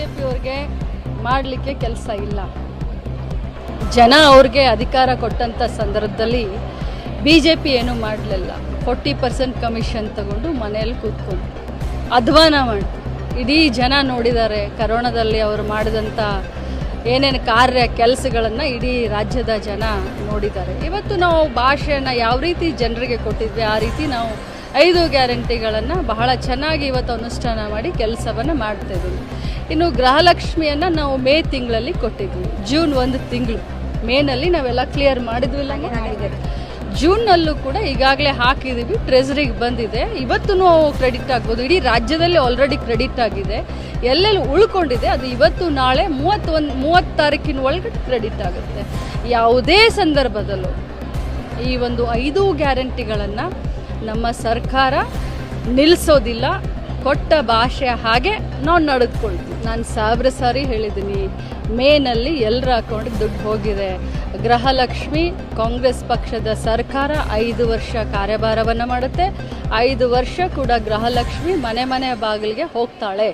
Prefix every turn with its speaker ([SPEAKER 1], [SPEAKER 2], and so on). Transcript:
[SPEAKER 1] J ಪಿಯವ್ರಿಗೆ ಮಾಡಲಿಕ್ಕೆ ಕೆಲಸ ಇಲ್ಲ. ಜನ ಅವ್ರಿಗೆ ಅಧಿಕಾರ ಕೊಟ್ಟಂಥ ಸಂದರ್ಭದಲ್ಲಿ ಬಿ ಜೆ ಪಿ ಏನೂ ಮಾಡಲಿಲ್ಲ. ಫೋರ್ಟಿ ಪರ್ಸೆಂಟ್ ಕಮಿಷನ್ ತಗೊಂಡು ಮನೆಯಲ್ಲಿ ಕೂತ್ಕೊಂಡು. ಅಧ್ವಾನ ಮಾಡಿ, ಇಡೀ ಜನ ನೋಡಿದ್ದಾರೆ ಕರೋನಾದಲ್ಲಿ ಅವರು ಮಾಡಿದಂಥ ಏನೇನು ಕಾರ್ಯ, ಕೆಲಸಗಳನ್ನು ಇಡೀ ರಾಜ್ಯದ ಜನ ನೋಡಿದ್ದಾರೆ. ಇವತ್ತು ನಾವು ಭಾಷೆಯನ್ನು ಯಾವ ರೀತಿ ಜನರಿಗೆ ಕೊಟ್ಟಿದ್ವಿ, ಆ ರೀತಿ ನಾವು ಐದು ಗ್ಯಾರಂಟಿಗಳನ್ನು ಬಹಳ ಚೆನ್ನಾಗಿ ಇವತ್ತು ಅನುಷ್ಠಾನ ಮಾಡಿ ಕೆಲಸವನ್ನು ಮಾಡ್ತಾ ಇದ್ದೀವಿ. ಇನ್ನು ಗೃಹಲಕ್ಷ್ಮಿಯನ್ನು ನಾವು ಮೇ ತಿಂಗಳಲ್ಲಿ ಕೊಟ್ಟಿದ್ವಿ ಜೂನ್ ಒಂದು ತಿಂಗಳು. ಮೇನಲ್ಲಿ ನಾವೆಲ್ಲ ಕ್ಲಿಯರ್ ಮಾಡಿದ್ವಿ ಇಲ್ಲ ಜೂನ್ನಲ್ಲೂ ಕೂಡ ಈಗಾಗಲೇ ಹಾಕಿದ್ದೀವಿ. ಟ್ರೆಜರಿಗೆ ಬಂದಿದೆ. ಇವತ್ತು ಕ್ರೆಡಿಟ್ ಆಗ್ಬೋದು. ಇಡೀ ರಾಜ್ಯದಲ್ಲಿ ಆಲ್ರೆಡಿ ಕ್ರೆಡಿಟ್ ಆಗಿದೆ. ಎಲ್ಲೆಲ್ಲಿ ಉಳ್ಕೊಂಡಿದೆ ಅದು ಇವತ್ತು ನಾಳೆ ಮೂವತ್ತೊಂದು ಮೂವತ್ತು ತಾರೀಕಿನ ಒಳಗಡೆ ಕ್ರೆಡಿಟ್ ಆಗುತ್ತೆ. ಯಾವುದೇ ಸಂದರ್ಭದಲ್ಲೂ ಈ ಒಂದು ಐದು ಗ್ಯಾರಂಟಿಗಳನ್ನು ನಮ್ಮ ಸರ್ಕಾರ ನಿಲ್ಲಿಸೋದಿಲ್ಲ ಕೊಟ್ಟ ಭಾಷೆ ಹಾಗೆ ನಾವು ನಡೆದುಕೊಳ್ತೀವಿ ನಾನು ಸಾವಿರ ಸಾರಿ ಹೇಳಿದ್ದೀನಿ ಮೇನಲ್ಲಿ ಎಲ್ಲರ ಅಕೌಂಟ್ ದುಡ್ಡು ಹೋಗಿದೆ. ಗೃಹಲಕ್ಷ್ಮಿ ಕಾಂಗ್ರೆಸ್ ಪಕ್ಷದ ಸರ್ಕಾರ ಐದು ವರ್ಷ ಕಾರ್ಯಭಾರವನ್ನು ಮಾಡುತ್ತೆ, ಐದು ವರ್ಷ ಕೂಡ ಗೃಹಲಕ್ಷ್ಮಿ ಮನೆ ಮನೆ ಬಾಗಿಲಿಗೆ ಹೋಗ್ತಾಳೆ.